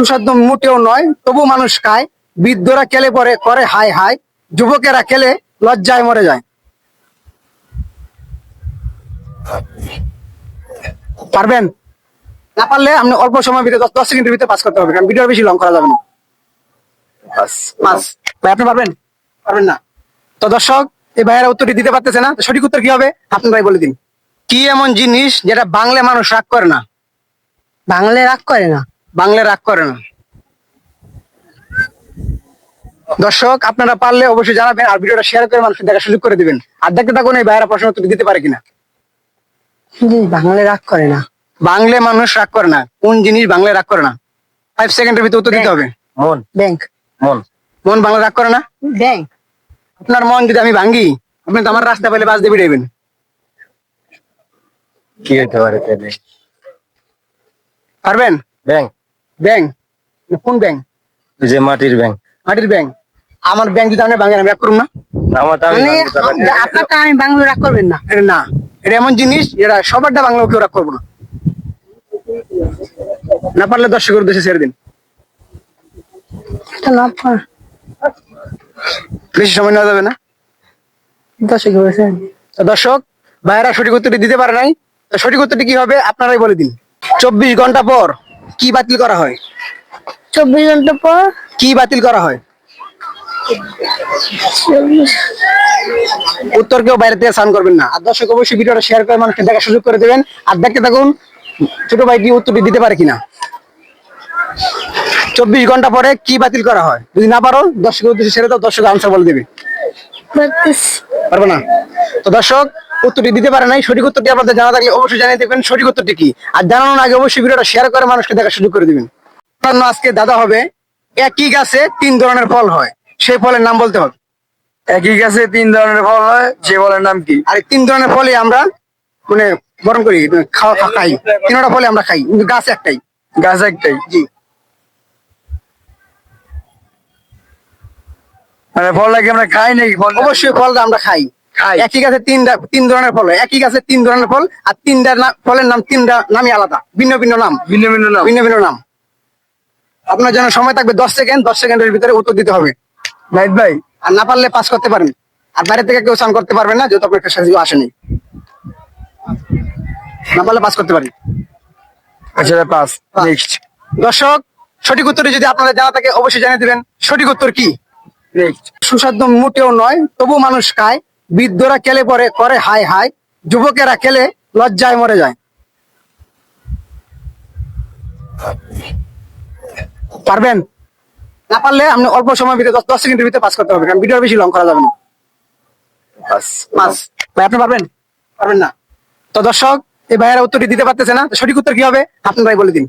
সুস্বাদ্য মোটেও নয় তবু মানুষ খায়। বৃদ্ধরা খেলে পরে করে হাই হাই যুবকেরা খেলে লজ্জায় মরে যায়। পারবেন? না পারলে আপনি অল্প সময়ের ভিতরে দশ দশ সেকেন্ডের ভিতরে পাস করতে হবে কারণ ভিডিও বেশি লং করা যাবে না। ভাই আপনি পারবেন? পারবেন না। তো দর্শক এই ভাইয়েরা উত্তরটি দিতে পারতেছে না সঠিক উত্তর কি হবে? আপনারাই বলে দিন। কি এমন জিনিস যেটা বাংলা মানুষ রাগ করে না? বাংলায় রাগ করে না? বাংলা রাগ করে না। দর্শক আপনারা পারলে অবশ্যই জানাবেন আর ভিডিওটা শেয়ার করে মানুষকে দেখার সুযোগ করে দিবেন। আর দেখতে থাকুন এই ভাইয়েরা প্রশ্ন উত্তর দিতে পারে কিনা। জি বাংলায় রাগ করে না। বাংলা মানুষ রাগ করে না। কোন জিনিস বাংলা রাগ করে না? ফাইভ সেকেন্ডের ভিতরে উত্তর দিতে হবে। মন। ব্যাংক মন। মন বাংলা রাগ করে না? ব্যাংক আপনার মন যদি আমি ভাঙ্গি আপনি তো আমার রাস্তা পেলে বাস দিয়ে বিড়াইবেন কি হতে পারে পারবেন? Bank bank? কোন ব্যাংক? যে মাটির ব্যাংক। মাটির ব্যাংক। আমার ব্যাংক যদি আপনি ভাঙেন আমি রাগ করুন না। আমার তো আমি মানে ভাঙতে পারি না। আপনারটা আমি বাংলা রাগ করবেন না। এটা না এটা এমন জিনিস যেটা সবারটা বাংলা কেউ রাগ করব না। না পারলে দর্শকের ছেড়ে দিন। এটা বেশি সময় নেওয়া যাবে না? দর্শক দর্শক ভাইয়েরা সঠিক উত্তরটি দিতে পারে নাই। তো সঠিক উত্তরটি কি হবে? আপনারাই বলে দিন। চব্বিশ ঘণ্টা পর। কি বাতিল করা হয়? চব্বিশ ঘণ্টা পর। কি বাতিল করা হয়? উত্তর কেউ বাইরে থেকে সান করবেন না। আর দর্শক অবশ্যই ভিডিওটা শেয়ার করে মানুষকে দেখার সুযোগ করে দেবেন। আর দেখতে থাকুন ছোট ভাই কি উত্তরটি দিতে পারে কিনা? চব্বিশ ঘণ্টা পরে কি বাতিল করা হয়? যদি না পারো দর্শকের উদ্দেশ্যে ছেড়ে দাও দর্শক আনসার বলে দেবে। পারব না? তো দর্শক উত্তরটি দিতে পারে নাই। সঠিক উত্তরটি আপনাদের জানা থাকলে অবশ্যই জানিয়ে দেবেন সঠিক উত্তরটি কি? আর জানানোর আগে অবশ্যই ভিডিওটা শেয়ার করে মানুষকে দেখার সুযোগ করে দিবেন। আজকে দাদা হবে একই গাছে তিন ধরনের ফল হয়। সেই ফলের নাম বলতে হবে। একই গাছে তিন ধরনের ফল হয় সে ফলের নাম কি? আর তিন ধরনের ফলই আমরা মানে বরণ করি খাওয়া খাই। তিনটা ফলে আমরা খাই কিন্তু গাছ একটাই। গাছ একটাই? জি। মানে ফলটা কি আমরা খাই নাকি? ফল অবশ্যই ফলটা আমরা খাই। একই গাছে তিনটা তিন ধরনের ফল একই গাছে তিন ধরনের ফল আর তিনটা ফলের নাম তিনটা নামই আলাদা। ভিন্ন ভিন্ন নাম। ভিন্ন ভিন্ন নাম। ভিন্ন ভিন্ন নাম। আপনার জন্য সময় থাকবে দশ সেকেন্ড। দশ সেকেন্ডের ভিতরে উত্তর দিতে হবে। নাইট ভাই আর না পারলে পাস করতে পারেন। আর বাইরে থেকে কেউ স্নান করতে পারবেন না যেহেতু আপনার সাথে কেউ আসেনি। না পারলে পাস করতে পারি। আচ্ছা পাস। নেক্সট দর্শক সঠিক উত্তরটি যদি আপনাদের জানা থাকে অবশ্যই জানিয়ে দিবেন। সঠিক উত্তর কি? সুস্বাদ্য মোটেও নয় তবু মানুষ খায়। বৃদ্ধরা খেলে পরে? করে হাই হাই যুবকেরা খেলে লজ্জায় মরে যায়। পারবেন? না পারলে আপনি অল্প সময়ের ভিতরে, দশ সেকেন্ডের ভিতরে পাস করতে হবে, কারণ ভিডিও বেশি লং করা যাবে না। ভাই, আপনি পারবেন? পারবেন না। তো দর্শক, এই ভাইয়েরা উত্তরটি দিতে পারতেছে না সঠিক উত্তর কি হবে? আপনারাই বলে দিন।